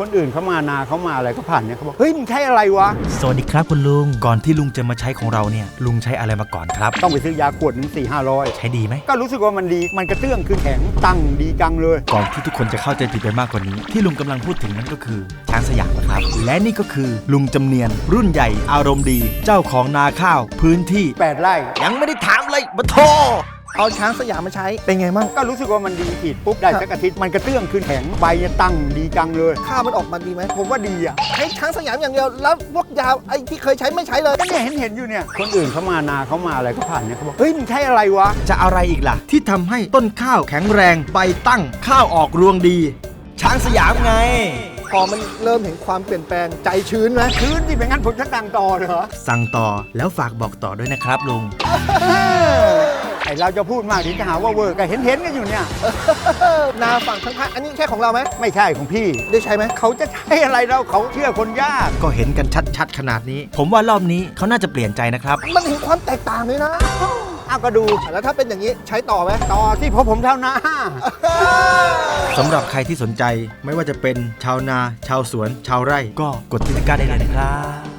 คนอื่นเขามานาเขามาอะไรก็ผ่านเนี่ยเขาบอกเฮ้ยมึงใช้อะไรวะ สวัสดีครับคุณลุง ก่อนที่ลุงจะมาใช้ของเราเนี่ยลุงใช้อะไรมาก่อนครับ ต้องไปซื้อยาขวดหนึ่งสี่ห้าร้อยใช้ดีไหม ก็รู้สึกว่ามันดีมันกระเตื้องคือแข็งตั้งดีจังเลย ก่อนที่ทุกคนจะเข้าใจผิดไปมากกว่านี้ ที่ลุงกำลังพูดถึงนั่นก็คือช้างสยามนะครับ และนี่ก็คือลุงจำเนียน รุ่นใหญ่อารมณ์ดี เจ้าของนาข้าว พื้นที่แปดไร่ยังไม่ได้ถามเลยมาโท เอาช้างสยามมาใช้เป็นไงมั่งก็รู้สึกว่ามันดีขีดปุ๊บได้สักอาทิตย์มันกระเตื้องคือแข็งใบเนี่ยตั้งดีจังเลย ข้าวมันออกมาดีไหมผมว่าดีอะใช้ช้างสยามอย่างเดียวแล้วพวกยาไอ้ที่เคยใช้ไม่ใช้เลยก็เนี่ยเห็นเห็นอยู่เนี่ยคนอื่นเขามานาเขามาอะไรก็ผ่านเนี่ยเขาบอกเฮ้ยมึงใช้อะไรวะจะอะไรอีกล่ะ ที่ทำให้ต้นข้าวแข็งแรงใบตั้งข้าวออกรวงดี ช้างสยามไง พอมันเริ่มเห็นความเปลี่ยนแปลงใจชื้นไหมคืนที่เป็นงั้นผมจะตังต่อเหรอสั่งต่อแล้วฝากบอกต่อด้วยนะครับลุง ไอเราจะพูดมากถึงจะหาว่าเวอร์ก็เห็นเห็นๆกันอยู่เนี่ยเออนาฝั่งข้างๆอันนี้ใช่ของเราไหมไม่ใช่ของพี่ ได้ใช้ไหมเขาจะใช้อะไรเราเขาเชื่อคนยาก ก็เห็นกันชัดๆ ขนาดนี้ ผมว่ารอบนี้เขาน่าจะเปลี่ยนใจนะครับ มันเห็นความแตกต่างเลยนะ เอาก็ดูแล้วถ้าเป็นอย่างนี้ใช้ต่อไหมต่อที่พอผมเท่านะสำหรับใครที่สนใจไม่ว่าจะเป็นชาวนา ชาวสวน ชาวไร่ ก็กดติดตามได้เลยนะครับ